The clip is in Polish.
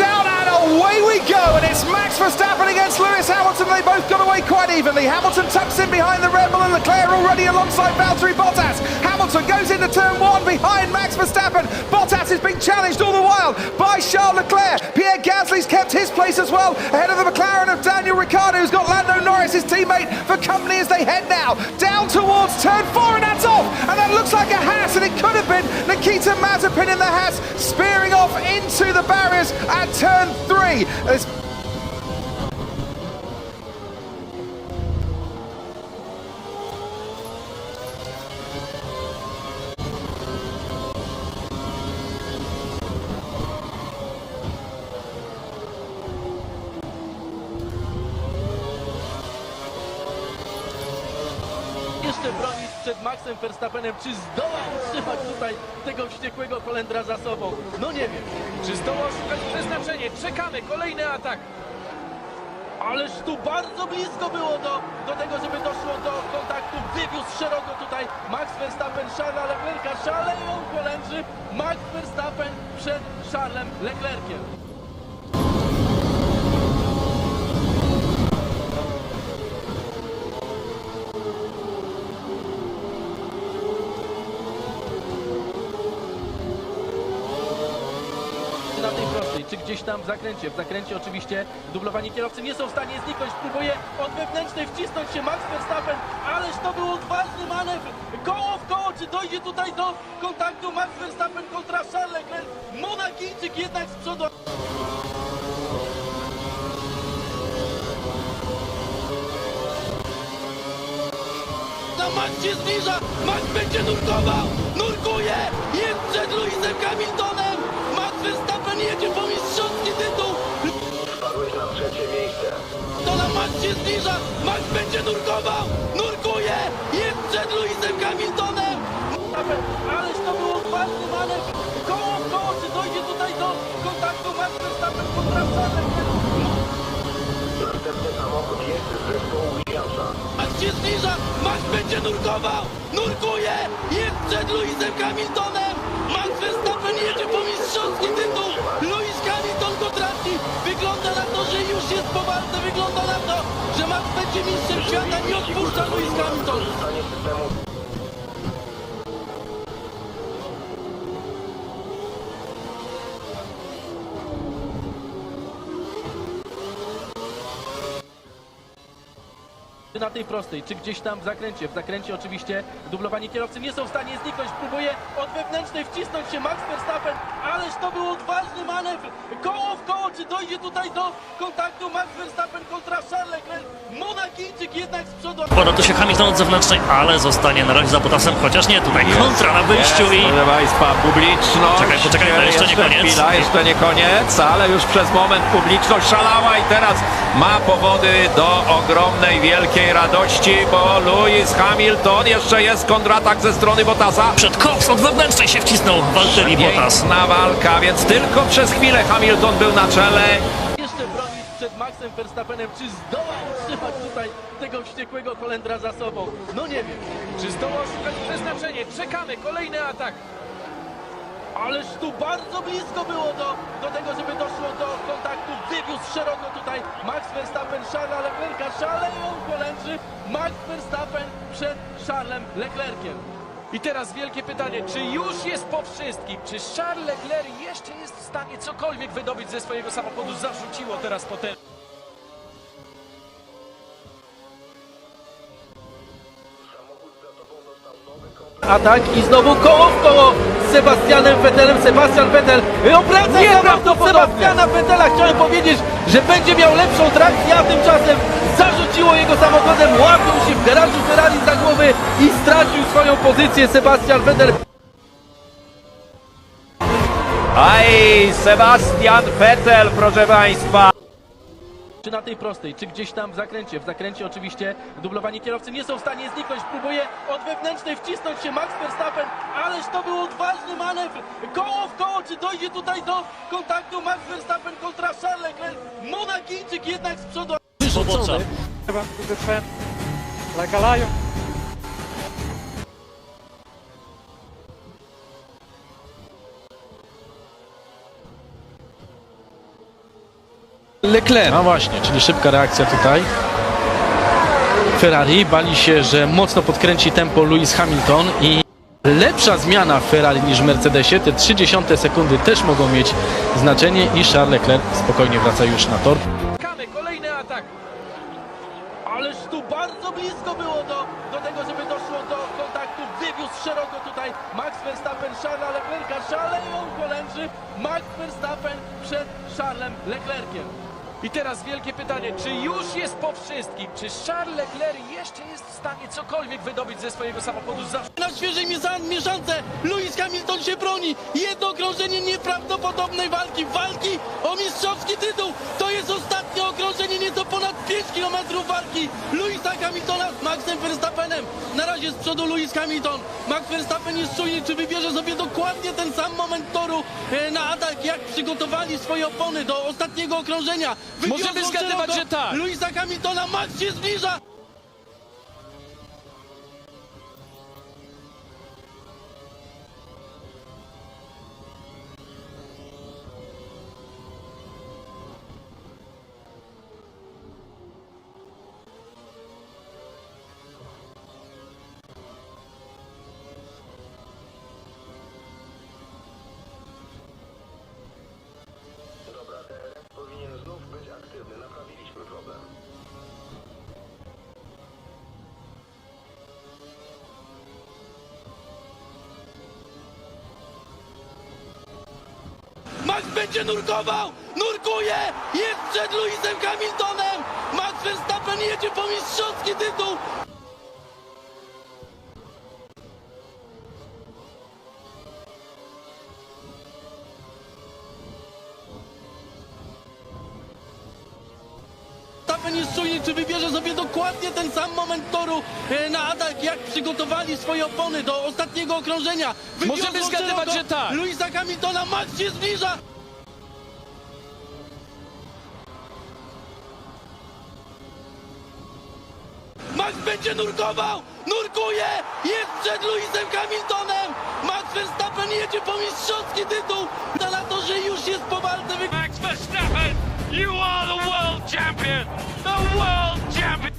out, and away we go. And it's Max Verstappen against Lewis Hamilton. They both got away quite evenly. Hamilton tucks in behind the Red Bull, and Leclerc already alongside Valtteri Bottas. Hamilton goes into turn one behind Max Verstappen. Bottas is being challenged all the while by Charles Leclerc. Pierre Gasly's kept his place as well, ahead of the McLaren of Daniel Ricciardo, who's got Lando Norris, his teammate, for company as they head now down towards turn four, and that's off. And that looks like a Haas, and it could have been Nikita Mazepin in the Haas, spearing off into the barriers at turn three. There's jeszcze przed Maxem Verstappenem. Czy zdoła utrzymać tutaj tego wściekłego Holendra za sobą? No nie wiem. Czy zdoła szukać przeznaczenie? Czekamy, kolejny atak. Ależ tu bardzo blisko było do, do tego, żeby doszło do kontaktu. Wywiózł szeroko tutaj Max Verstappen, Charlesa Leclerca. Szaleją Holendrzy. Max Verstappen przed Charlesem Leclerciem. Tej prostej, czy gdzieś tam w zakręcie. W zakręcie oczywiście dublowanie kierowcy nie są w stanie zniknąć. Próbuje od wewnętrznej wcisnąć się Max Verstappen, ależ to był odważny manewr. Koło w koło, czy dojdzie tutaj do kontaktu Max Verstappen kontra Charles Leclerc? Monakijczyk jednak z przodu. Max się zbliża! Max będzie nurkował! Nurkuje! Jest przed Lewisem Hamiltonem! Max się zbliża! Max będzie nurkował! Nurkuje! Jest przed Lewisem Hamiltonem! Ależ to był odważny manewr! Koło w koło! Czy dojdzie tutaj do kontaktu Max Verstappen kontra Charles Następny samochód jest z zespołu Williamsa. Max się zbliża! Max będzie nurkował! Nurkuje! Jest przed Lewisem Hamiltonem! Max Verstappen jedzie po mistrzowski tytuł! Będzie mistrzem świata! Nie odpuszcza Lewis Hamilton! Na tej prostej, czy gdzieś tam w zakręcie. W zakręcie oczywiście dublowanie kierowcy nie są w stanie zniknąć. Próbuje od wewnętrznej wcisnąć się Max Verstappen, ależ to był odważny manewr. Koło w koło, czy dojdzie tutaj do kontaktu Max Verstappen kontra Charles Leclerc? Monakijczyk jednak z przodu. Poda tu się Hamilton od zewnętrznej, ale zostanie na razie za Bottasem, chociaż nie, tutaj kontra na wyjściu Jest, i Proszę Państwa, publiczność. Poczekaj, poczekaj, to jeszcze nie koniec. Chwila, jeszcze nie koniec, ale już przez moment publiczność szalała i teraz ma powody do ogromnej, wielkiej radości, bo Lewis Hamilton jeszcze jest kontratak ze strony Bottasa. przed kops od wewnętrznej się wcisnął Valtteri Bottas. Piękna walka, więc tylko przez chwilę Hamilton był na czele. Jeszcze bronić przed Maxem Verstappenem. Czy zdoła utrzymać tutaj tego wściekłego Holendra za sobą? No nie wiem. Czy zdoła szukać przeznaczenie? Czekamy, kolejny atak. Ależ tu bardzo blisko było do, do tego, żeby doszło do kontaktu. Wywiózł szeroko Charlesa Leclerca. Szaleją Holendrzy. Max Verstappen przed Charlesem Leclerciem. I teraz wielkie pytanie, czy już jest po wszystkim? Czy Charles Leclerc jeszcze jest w stanie cokolwiek wydobyć ze swojego samochodu? Zarzuciło teraz potem. Atak i znowu koło w koło z Sebastianem Vettelem. Sebastian Vettel obraca samochód Sebastiana Vettela. Chciałem powiedzieć, że będzie miał lepszą trakcję, a tymczasem zarzuciło jego samochodem. Łapią się w garażu Ferrari za głowy i stracił swoją pozycję Sebastian Vettel. Aj, Sebastian Vettel, proszę Państwa. Czy na tej prostej, czy gdzieś tam w zakręcie. W zakręcie oczywiście dublowanie kierowcy nie są w stanie zniknąć. Próbuje od wewnętrznej wcisnąć się Max Verstappen, ależ to był odważny manewr. Koło w koło, czy dojdzie tutaj do kontaktu Max Verstappen kontra Charles Leclerc? Monakijczyk jednak z przodu. Pobocza. like a lion. Leclerc. No właśnie, czyli szybka reakcja tutaj. Ferrari bali się, że mocno podkręci tempo Lewis Hamilton i lepsza zmiana w Ferrari niż w Mercedesie. Te 30 sekundy też mogą mieć znaczenie i Charles Leclerc spokojnie wraca już na tor. Kolejny atak. Ależ tu bardzo blisko było do, do tego, żeby doszło do kontaktu. Wywiózł szeroko tutaj Max Verstappen, Charlesa Leclerca. Szaleją Holendrzy. Max Verstappen przed Charlesem Leclerciem. I teraz wielkie pytanie, czy już jest po wszystkim? Czy Charles Leclerc jeszcze jest w stanie cokolwiek wydobyć ze swojego samochodu? Za... Na świeżej mieszan- mieszance Lewis Hamilton się broni. Jedno okrążenie nieprawdopodobnej walki. Walki o mistrzowski tytuł. To jest nieco ponad 5 km walki Lewisa Hamiltona z Maxem Verstappenem. Na razie z przodu Lewis Hamilton. Max Verstappen jest czujny, czy wybierze sobie dokładnie ten sam moment toru e, na atak, jak przygotowali swoje opony do ostatniego okrążenia. Możemy Wywiozą zgadywać, że tak. Lewisa Hamiltona, Max się zbliża. Max będzie nurkował! Nurkuje! Jest przed Lewisem Hamiltonem! Max Verstappen jedzie po mistrzowski tytuł! Verstappen jest czujny, czy wybierze sobie dokładnie ten sam moment toru e, na atak, jak przygotowali swoje opony do ostatniego okrążenia. Możemy zgadywać, że tak. Lewisa Hamiltona, Max się zbliża! Max będzie nurkował! Nurkuje! Jest przed Lewisem Hamiltonem! Max Verstappen jedzie po mistrzowski tytuł! Na to, że już jest po walce. Max Verstappen, You are the world champion! The world champion!